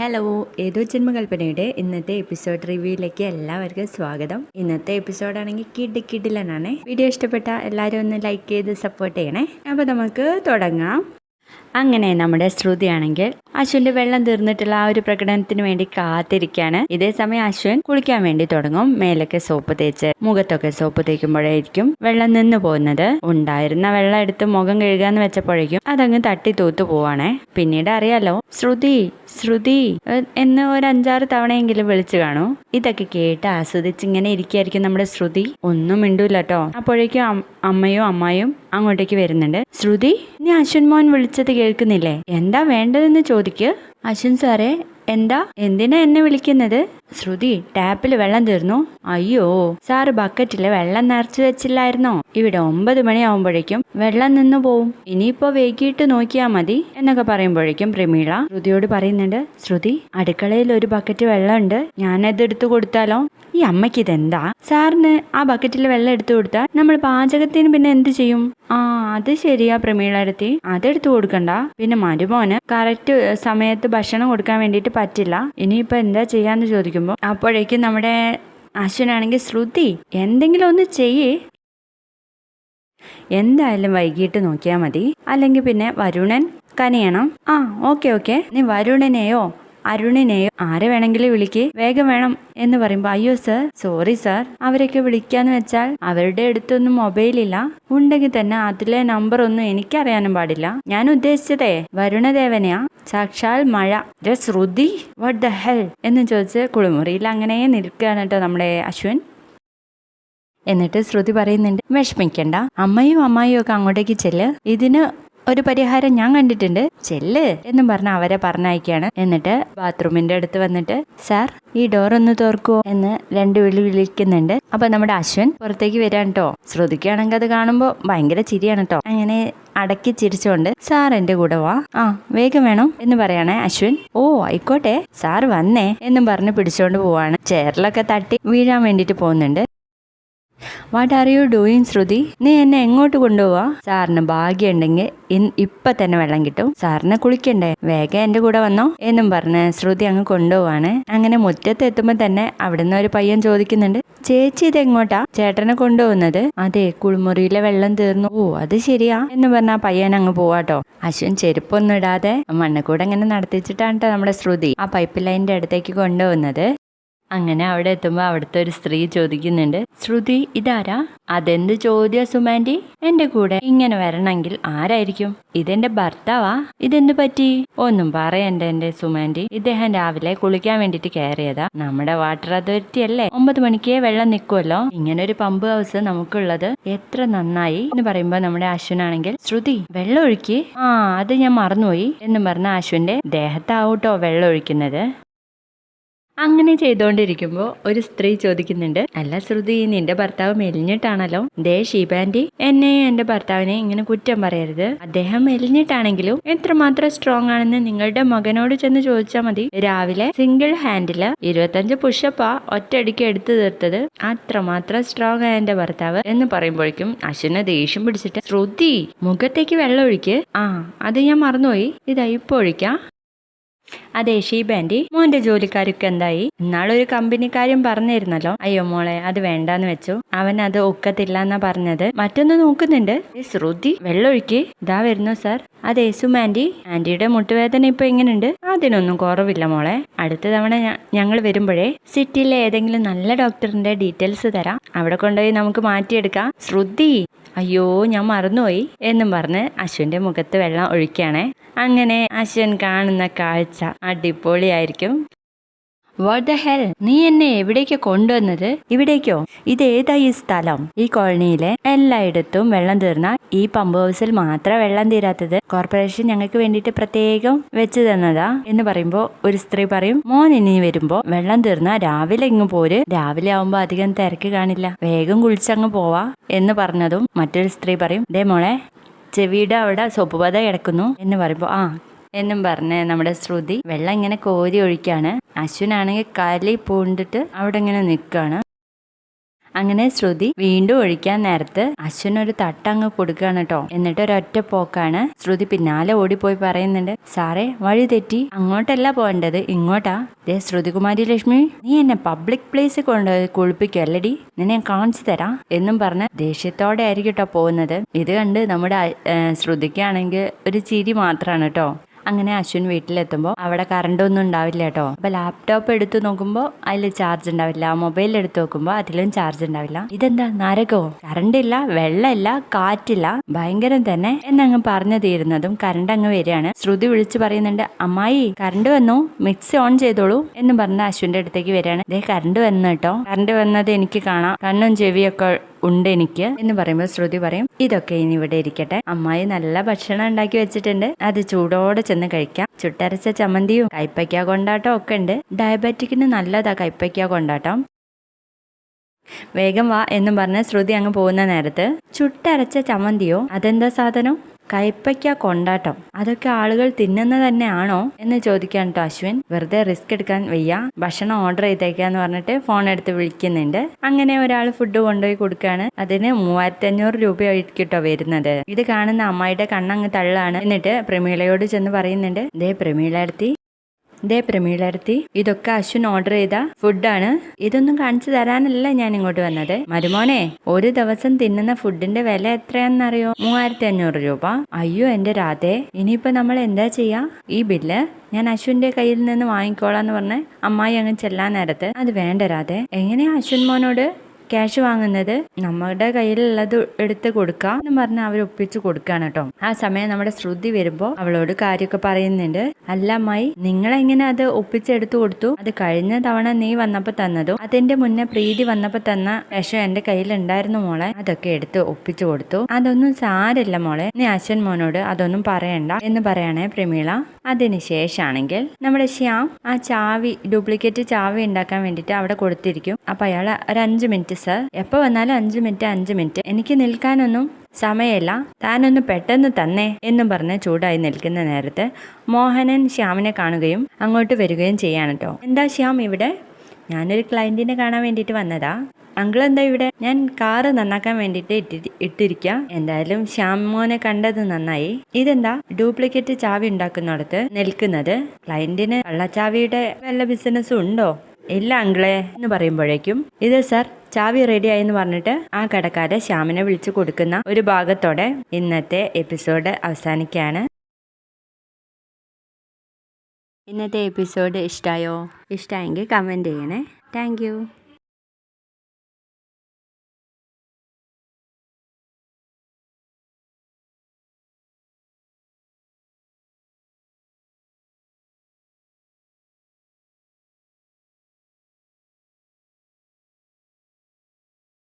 Hello ഏതോ ജന്മകൽപ്പനയുടെ ഇന്നത്തെ episode റിവ്യൂയിലേക്ക് എല്ലാവർക്കും സ്വാഗതം. ഇന്നത്തെ എപ്പിസോഡ് ആണെങ്കിൽ കിഡ് കിഡിലനാണ് വീഡിയോ ഇഷ്ടപ്പെട്ട എല്ലാവരും ഒന്ന് ലൈക്ക് ചെയ്ത് സപ്പോർട്ട് ചെയ്യണേ. അപ്പോൾ നമുക്ക് തുടങ്ങാം. അങ്ങനെ നമ്മുടെ ശ്രുതിയാണെങ്കിൽ അശ്വിന്റെ വെള്ളം തീർന്നിട്ടുള്ള ആ ഒരു പ്രകടനത്തിന് വേണ്ടി കാത്തിരിക്കുകയാണ് ഇതേ സമയം അശ്വിൻ കുളിക്കാൻ വേണ്ടി തുടങ്ങും. മേലൊക്കെ സോപ്പ് തേച്ച് മുഖത്തൊക്കെ സോപ്പ് തേക്കുമ്പോഴായിരിക്കും വെള്ളം നിന്ന് പോകുന്നത്. ഉണ്ടായിരുന്ന വെള്ളം എടുത്ത് മുഖം കഴുകാന്ന് വെച്ചപ്പോഴേക്കും അതങ്ങ് തട്ടി തൂത്തു പോവാണേ. പിന്നീട് അറിയാലോ ശ്രുതി ശ്രുതി എന്ന് ഒരു അഞ്ചാറ് തവണയെങ്കിലും വിളിച്ചു കാണൂ. ഇതൊക്കെ കേട്ട് ആസ്വദിച്ച് ഇങ്ങനെ ഇരിക്കുകയായിരിക്കും നമ്മുടെ ശ്രുതി. ഒന്നും മിണ്ടൂല കേട്ടോ. അപ്പോഴേക്കും അമ്മയും അമ്മായും അങ്ങോട്ടേക്ക് വരുന്നുണ്ട്. ശ്രുതി നീ അശ്വിൻ മോൻ വിളിച്ചത് കേൾക്കുന്നില്ലേ? എന്താ വേണ്ടതെന്ന് ചോദിക്ക്. അശ്വിൻ സാറേ എന്താ? എന്തിനാ എന്നെ വിളിക്കുന്നത്? ശ്രുതി ടാപ്പിൽ വെള്ളം തീർന്നു. അയ്യോ സാറ് ബക്കറ്റിൽ വെള്ളം നിറച്ചു വെച്ചില്ലായിരുന്നോ? ഇവിടെ ഒമ്പത് മണിയാവുമ്പോഴേക്കും വെള്ളം നിന്നു പോവും. ഇനിയിപ്പോ വൈകിട്ട് നോക്കിയാ മതി എന്നൊക്കെ പറയുമ്പോഴേക്കും പ്രമീള ശ്രുതിയോട് പറയുന്നുണ്ട് ശ്രുതി അടുക്കളയിൽ ഒരു ബക്കറ്റ് വെള്ളമുണ്ട്. ഞാനത് എടുത്തു കൊടുത്താലോ? ഈ അമ്മയ്ക്ക് ഇതെന്താ? സാറിന് ആ ബക്കറ്റിൽ വെള്ളം എടുത്തു കൊടുത്താൽ നമ്മൾ പാചകത്തിന് പിന്നെ എന്ത് ചെയ്യും? ആ അത് ശരിയാ പ്രമീളടുത്തി അതെടുത്തു കൊടുക്കണ്ട. പിന്നെ മരുമോന് കറക്റ്റ് സമയത്ത് ഭക്ഷണം കൊടുക്കാൻ വേണ്ടിയിട്ട് പറ്റില്ല. ഇനിയിപ്പോ എന്താ ചെയ്യാന്ന് ചോദിക്കുമ്പോൾ അപ്പോഴേക്കും നമ്മുടെ അശ്വനാണെങ്കിൽ ശ്രുതി എന്തെങ്കിലും ഒന്ന് ചെയ്യേ. എന്തായാലും വൈകിട്ട് നോക്കിയാൽ മതി. അല്ലെങ്കിൽ പിന്നെ വരുണൻ കനിയണം. ആ ഓക്കെ ഓക്കെ. നീ വരുണനെയോ? അരുണിനെയോ ആരെ വേണമെങ്കിലും വിളിക്ക്? വേഗം വേണം എന്ന് പറയുമ്പോൾ അയ്യോ സർ സോറി സർ. അവരൊക്കെ വിളിക്കാന്ന് വെച്ചാൽ അവരുടെ അടുത്തൊന്നും മൊബൈലില്ല ഉണ്ടെങ്കിൽ തന്നെ അതിലെ നമ്പർ ഒന്നും എനിക്കറിയാനും പാടില്ല. ഞാൻ ഉദ്ദേശിച്ചതേ വരുണദേവനെയാ. സാക്ഷാൽ മഴ. ശ്രുതി വട്ട് ദ ഹെൽ എന്ന് ചോദിച്ച് കുളിമുറിയിൽ അങ്ങനെ നിൽക്കുകയാണ് കേട്ടോ നമ്മുടെ അശ്വിൻ. എന്നിട്ട് ശ്രുതി പറയുന്നുണ്ട് വിഷമിക്കണ്ട. അമ്മയും അമ്മായിയും ഒക്കെ അങ്ങോട്ടേക്ക് ചെല്ല്. ഇതിന് ഒരു പരിഹാരം ഞാൻ കണ്ടിട്ടുണ്ട്. ചെല്ല് എന്നും പറഞ്ഞ് അവരെ പറഞ്ഞയക്കാണ്. എന്നിട്ട് ബാത്റൂമിന്റെ അടുത്ത് വന്നിട്ട് സാർ ഈ ഡോർ ഒന്ന് തുറക്കുവോ എന്ന് രണ്ട് വിളി വിളിക്കുന്നുണ്ട്. അപ്പൊ നമ്മുടെ അശ്വിൻ പുറത്തേക്ക് വരാൻ കേട്ടോ ശ്രദ്ധിക്കുകയാണെങ്കിൽ അത് കാണുമ്പോൾ ഭയങ്കര ചിരിയാണ് കേട്ടോ അങ്ങനെ അടക്കി ചിരിച്ചോണ്ട് സാർ എന്റെ കൂടെ വാ. ആ വേഗം വേണം. എന്ന് പറയണേ അശ്വിൻ. ഓ ആയിക്കോട്ടെ. സാർ വന്നേ. എന്നും പറഞ്ഞ് പിടിച്ചോണ്ട് പോവാണ്. ചെയറിലൊക്കെ തട്ടി വീഴാൻ വേണ്ടിട്ട് പോകുന്നുണ്ട്. What are you doing Shruti? നീ എന്നെ എങ്ങോട്ട് കൊണ്ടുപോവാ? സാറിന് ഭാഗ്യമുണ്ടെങ്കിൽ ഇപ്പൊ തന്നെ വെള്ളം കിട്ടും. സാറിന് കുളിക്കണ്ടേ? വേഗം എന്റെ കൂടെ വന്നോ? എന്നും പറഞ്ഞ് ശ്രുതി അങ്ങ് കൊണ്ടുപോവാണ്. അങ്ങനെ മുറ്റത്ത് എത്തുമ്പോ തന്നെ അവിടുന്ന് ഒരു പയ്യൻ ചോദിക്കുന്നുണ്ട്. ചേച്ചി ഇത് എങ്ങോട്ടാ? ചേട്ടനെ കൊണ്ടുപോകുന്നത്? അതെ കുളിമുറിയിലെ വെള്ളം തീർന്നു. ഓ അത് ശരിയാ. എന്ന് പറഞ്ഞ ആ പയ്യൻ അങ്ങ് പോവാട്ടോ. അശ്വൻ ചെരുപ്പൊന്നും ഇടാതെ മണ്ണക്കൂടെ ഇങ്ങനെ നടത്തിച്ചിട്ടാണ് ട്ടോ നമ്മുടെ ശ്രുതി ആ പൈപ്പ് ലൈനിന്റെ അടുത്തേക്ക് കൊണ്ടുപോകുന്നത്. അങ്ങനെ അവിടെ എത്തുമ്പോൾ അവിടുത്തെ ഒരു സ്ത്രീ ചോദിക്കുന്നുണ്ട് ശ്രുതി ഇതാരാ? അതെന്ത് ചോദ്യ സുമാന്റി? എന്റെ കൂടെ ഇങ്ങനെ വരണമെങ്കിൽ ആരായിരിക്കും? ഇതെന്റെ ഭർത്താവാ? ഇതെന്ത് പറ്റി? ഒന്നും പറയണ്ട എന്റെ സുമാന്റി. ഇദ്ദേഹം രാവിലെ കുളിക്കാൻ വേണ്ടിട്ട് കയറിയതാ നമ്മുടെ വാട്ടർ അതോറിറ്റി അല്ലേ? ഒമ്പത് മണിക്കേ വെള്ളം നിൽക്കുമല്ലോ ഇങ്ങനെ ഒരു പമ്പ് ഹൗസ് നമുക്കുള്ളത് എത്ര നന്നായി എന്ന് പറയുമ്പോ നമ്മുടെ അശ്വിനാണെങ്കിൽ ശ്രുതി വെള്ളം ഒഴുക്കി. ആ അത് ഞാൻ മറന്നുപോയി. എന്നും പറഞ്ഞ അശ്വിന്റെ ദേഹത്താവൂട്ടോ വെള്ളം ഒഴിക്കുന്നത്. അങ്ങനെ ചെയ്തുകൊണ്ടിരിക്കുമ്പോൾ ഒരു സ്ത്രീ ചോദിക്കുന്നുണ്ട് അല്ല ശ്രുതി നിന്റെ ഭർത്താവ് മെലിഞ്ഞിട്ടാണല്ലോ? ദേ ഷീബാന്റി എന്നെ എന്റെ ഭർത്താവിനെ ഇങ്ങനെ കുറ്റം പറയരുത്. അദ്ദേഹം മെലിഞ്ഞിട്ടാണെങ്കിലും എത്രമാത്രം സ്ട്രോങ് ആണെന്ന് നിങ്ങളുടെ മകനോട് ചെന്ന് ചോദിച്ചാൽ മതി. രാവിലെ സിംഗിൾ ഹാൻഡിൽ ഇരുപത്തഞ്ച് പുഷപ്പാ ഒറ്റയടിക്ക് എടുത്തു തീർത്തത് അത്രമാത്രം സ്ട്രോങ് ആയ എന്റെ ഭർത്താവ് എന്ന് പറയുമ്പോഴേക്കും അശ്വിന് ദേഷ്യം പിടിച്ചിട്ട് ശ്രുതി മുഖത്തേക്ക് വെള്ളം ഒഴിക്ക് ആ അത് ഞാൻ മറന്നുപോയി. ഇതാ ഇപ്പൊ ഒഴിക്കാം അതെ ഷീബാന്റി മോന്റെ ജോലിക്കാരൊക്കെ എന്തായി? ഇന്നാളൊരു കമ്പനിക്കാരും പറഞ്ഞിരുന്നല്ലോ. അയ്യോ മോളെ അത് വേണ്ടാന്ന് വെച്ചു. അവൻ അത് ഒക്കത്തില്ല എന്നാ പറഞ്ഞത്. മറ്റൊന്ന് നോക്കുന്നുണ്ട്. ശ്രുതി വെള്ളൊഴുക്കി ഇതാ വരുന്നു സാർ. അതെ സുമാന്റി. ആന്റിയുടെ മുട്ടുവേദന ഇപ്പൊ എങ്ങനെയുണ്ട് അതിനൊന്നും കുറവില്ല മോളെ. അടുത്ത തവണ ഞങ്ങൾ വരുമ്പോഴേ സിറ്റിയിലെ ഏതെങ്കിലും നല്ല ഡോക്ടറിന്റെ ഡീറ്റെയിൽസ് തരാം. അവിടെ കൊണ്ടുപോയി നമുക്ക് മാറ്റിയെടുക്കാം. ശ്രുതി അയ്യോ ഞാൻ മറന്നുപോയി. എന്നും പറഞ്ഞ് അശ്വിന്റെ മുഖത്ത് വെള്ളം ഒഴിക്കുകയാണേ. അങ്ങനെ അശ്വൻ കാണുന്ന കാഴ്ച അടിപൊളിയായിരിക്കും. വാട്ട് ദ ഹെൽ നീ എന്നെ എവിടേക്ക് കൊണ്ടുവന്നത്? ഇവിടേക്കോ? ഇത് ഏതായി ഈ സ്ഥലം? ഈ കോളനിയിലെ എല്ലായിടത്തും വെള്ളം തീർന്ന ഈ പമ്പ് ഹൗസിൽ മാത്രം വെള്ളം തീരാത്തത് കോർപ്പറേഷൻ ഞങ്ങൾക്ക് വേണ്ടിയിട്ട് പ്രത്യേകം വെച്ച് തന്നതാ എന്ന് പറയുമ്പോൾ ഒരു സ്ത്രീ പറയും മോൻ ഇനി വരുമ്പോ വെള്ളം തീർന്ന രാവിലെ ഇങ്ങ് പോര്. രാവിലെ ആവുമ്പോ അധികം തിരക്ക് കാണില്ല. വേഗം കുളിച്ചങ്ങ് പോവാ. എന്ന് പറഞ്ഞതും മറ്റൊരു സ്ത്രീ പറയും ഡേ മോളെ ചെവിയുടെ അവിടെ സോപ്പ് കിടക്കുന്നു. എന്ന് പറയുമ്പോൾ ആ എന്നും പറഞ്ഞ് നമ്മുടെ ശ്രുതി വെള്ളം ഇങ്ങനെ കോരി ഒഴിക്കാണ്. അശ്വിനാണെങ്കിൽ കലി പൂണ്ടിട്ട് അവിടെ ഇങ്ങനെ നിൽക്കുകയാണ്. അങ്ങനെ ശ്രുതി വീണ്ടും ഒഴിക്കാൻ നേരത്ത് അശ്വൻ ഒരു തട്ടങ്ങ് കൊടുക്കുകയാണ് കേട്ടോ എന്നിട്ട് ഒരൊറ്റ പോക്കാണ് ശ്രുതി പിന്നാലെ ഓടിപ്പോയി പറയുന്നുണ്ട് സാറേ വഴി തെറ്റി. അങ്ങോട്ടല്ല പോകേണ്ടത്. ഇങ്ങോട്ടാ. ദേ ശ്രുതികുമാരി ലക്ഷ്മി നീ എന്നെ പബ്ലിക് പ്ലേസിൽ കൊണ്ട് കുളിപ്പിക്കല്ലടി നിന്നെ കാണിച്ചു തരാം എന്നും പറഞ്ഞ് ദേഷ്യത്തോടെ ആയിരിക്കും കേട്ടോ പോകുന്നത്. ഇത് കണ്ട് നമ്മുടെ ശ്രുതിക്കാണെങ്കിൽ ഒരു ചിരി മാത്രമാണ് കേട്ടോ അങ്ങനെ അശ്വിൻ വീട്ടിലെത്തുമ്പോൾ അവിടെ കറണ്ട് ഒന്നും ഉണ്ടാവില്ല കേട്ടോ അപ്പൊ ലാപ്ടോപ്പ് എടുത്തു നോക്കുമ്പോൾ അതിൽ ചാർജ് ഉണ്ടാവില്ല. മൊബൈൽ എടുത്ത് നോക്കുമ്പോൾ അതിലും ചാർജ് ഉണ്ടാവില്ല. ഇതെന്താ? നരകോ? കറണ്ട് ഇല്ല വെള്ളമില്ല കാറ്റില്ല. ഭയങ്കരം തന്നെ. എന്നങ്ങ് പറഞ്ഞു തീരുന്നതും കറണ്ട് അങ്ങ് വരികയാണ്. ശ്രുതി വിളിച്ചു പറയുന്നുണ്ട് അമ്മായി കറണ്ട് വന്നു. മിക്സി ഓൺ ചെയ്തോളൂ എന്ന് പറഞ്ഞ അശ്വിന്റെ അടുത്തേക്ക് വരികയാണ്. ഇതേ കറണ്ട് വന്നു കേട്ടോ. കറണ്ട് വന്നത് എനിക്ക് കാണാം. കണ്ണും ചെവിയൊക്കെ ഉണ്ട് എനിക്ക് എന്ന് പറയുമ്പോൾ ശ്രുതി പറയും ഇതൊക്കെ ഇനി ഇവിടെ ഇരിക്കട്ടെ. അമ്മായി നല്ല ഭക്ഷണം ഉണ്ടാക്കി വെച്ചിട്ടുണ്ട്. അത് ചൂടോടെ ചെന്ന് കഴിക്കാം. ചുട്ടരച്ച ചമ്മന്തിയും കൈപ്പയ്ക്ക കൊണ്ടാട്ടം ഒക്കെ ഉണ്ട്. ഡയബറ്റിക്കിന് നല്ലതാ കൈപ്പയ്ക്ക കൊണ്ടാട്ടം. വേഗം വാ എന്നും പറഞ്ഞ് ശ്രുതി അങ്ങ് പോകുന്ന നേരത്ത് ചുട്ടരച്ച ചമ്മന്തിയോ? അതെന്താ സാധനം? കൈപ്പയ്ക്ക കൊണ്ടാട്ടം. അതൊക്കെ ആളുകൾ തിന്നുന്ന തന്നെയാണോ എന്ന് ചോദിക്കാൻ കേട്ടോ അശ്വിൻ. വെറുതെ റിസ്ക് എടുക്കാൻ വയ്യ. ഭക്ഷണം ഓർഡർ ചെയ്തേക്കാന്ന് പറഞ്ഞിട്ട് ഫോൺ എടുത്ത് വിളിക്കുന്നുണ്ട്. അങ്ങനെ ഒരാൾ ഫുഡ് കൊണ്ടുപോയി കൊടുക്കുകയാണ് അതിന് മൂവായിരത്തി അഞ്ഞൂറ് രൂപയായിരിക്കും കേട്ടോ വരുന്നത്. ഇത് കാണുന്ന അമ്മായിയുടെ കണ്ണങ്ങ് തള്ളാണ്. എന്നിട്ട് പ്രമീളയോട് ചെന്ന് പറയുന്നുണ്ട്. ദേ പ്രമീള അടുത്തി ദേ പ്രമീളർത്തി ഇതൊക്കെ അശ്വിൻ ഓർഡർ ചെയ്ത ഫുഡാണ് ഇതൊന്നും കാണിച്ചു തരാനല്ല ഞാൻ ഇങ്ങോട്ട് വന്നത്. മരുമോനെ ഒരു ദിവസം തിന്നുന്ന ഫുഡിന്റെ വില എത്രയാണെന്നറിയോ? മൂവായിരത്തി അഞ്ഞൂറ് രൂപ. അയ്യോ എന്റെ രാധേ ഇനിയിപ്പോ നമ്മൾ എന്താ ചെയ്യാ? ഈ ബില്ല് ഞാൻ അശ്വിന്റെ കയ്യിൽ നിന്ന് വാങ്ങിക്കോളാന്ന് പറഞ്ഞ് അമ്മായി അങ്ങ് ചെല്ലാൻ നേരത്ത്. അത് വേണ്ട രാധേ. എങ്ങനെയാ അശ്വിൻ മോനോട്? ക്യാഷ് വാങ്ങുന്നത് നമ്മുടെ കയ്യിലുള്ളത് എടുത്ത് കൊടുക്കാം എന്ന് പറഞ്ഞാൽ അവർ ഒപ്പിച്ച് കൊടുക്കാണ് കേട്ടോ. ആ സമയം നമ്മുടെ ശ്രുതി വരുമ്പോൾ അവളോട് കാര്യമൊക്കെ പറയുന്നുണ്ട്. അല്ല അമ്മായി നിങ്ങളെങ്ങനെ അത് ഒപ്പിച്ചെടുത്തു കൊടുത്തു? അത് കഴിഞ്ഞ തവണ നീ വന്നപ്പോൾ തന്നതും അതിന്റെ മുന്നേ പ്രീതി വന്നപ്പോൾ തന്ന വിഷം കയ്യിൽ ഉണ്ടായിരുന്നു മോളെ. അതൊക്കെ എടുത്ത് ഒപ്പിച്ചു കൊടുത്തു. അതൊന്നും സാരല്ല മോളെ. നീ അശ്വൻ മോനോട് അതൊന്നും പറയണ്ട എന്ന് പറയണേ പ്രമീള. അതിനുശേഷമാണെങ്കിൽ നമ്മുടെ ശ്യാം ആ ചാവി ഡ്യൂപ്ലിക്കേറ്റ് ചാവി ഉണ്ടാക്കാൻ വേണ്ടിയിട്ട് അവിടെ കൊടുത്തിരിക്കും. അപ്പം അയാൾ ഒരു അഞ്ച് മിനിറ്റ് സർ എപ്പോ വന്നാലും അഞ്ച് മിനിറ്റ് അഞ്ച് മിനിറ്റ്. എനിക്ക് നിൽക്കാനൊന്നും സമയമില്ല. താനൊന്ന് പെട്ടെന്ന് തന്നെ എന്നും പറഞ്ഞ് ചൂടായി നിൽക്കുന്ന നേരത്ത് മോഹനൻ ശ്യാമിനെ കാണുകയും അങ്ങോട്ട് വരികയും ചെയ്യാണ് കേട്ടോ എന്താ ശ്യാം ഇവിടെ? ഞാനൊരു ക്ലയന്റിനെ കാണാൻ വേണ്ടിയിട്ട് വന്നതാ. അങ്കിൾ എന്താ ഇവിടെ? ഞാൻ കാറ് നന്നാക്കാൻ വേണ്ടിയിട്ട് ഇട്ടി ഇട്ടിരിക്കുക എന്തായാലും ശ്യാം മോനെ കണ്ടത് നന്നായി. ഇതെന്താ? ഡ്യൂപ്ലിക്കേറ്റ് ചാവി ഉണ്ടാക്കുന്നിടത്ത് നിൽക്കുന്നത്? ക്ലയന്റിന് കള്ളച്ചാവിയുടെ വല്ല ബിസിനസ്സും ഉണ്ടോ? ഇല്ല അങ്കിളെ എന്ന് പറയുമ്പോഴേക്കും ഇത് സർ ചാവി റെഡി എന്ന് പറഞ്ഞിട്ട് ആ കടക്കാരെ ശ്യാമിനെ വിളിച്ചു കൊടുക്കുന്ന ഒരു ഭാഗത്തോടെ ഇന്നത്തെ എപ്പിസോഡ് അവസാനിക്കുകയാണ്. ഇന്നത്തെ എപ്പിസോഡ് ഇഷ്ടമായോ ഇഷ്ടമായെങ്കിൽ കമന്റ് ചെയ്യണേ. താങ്ക്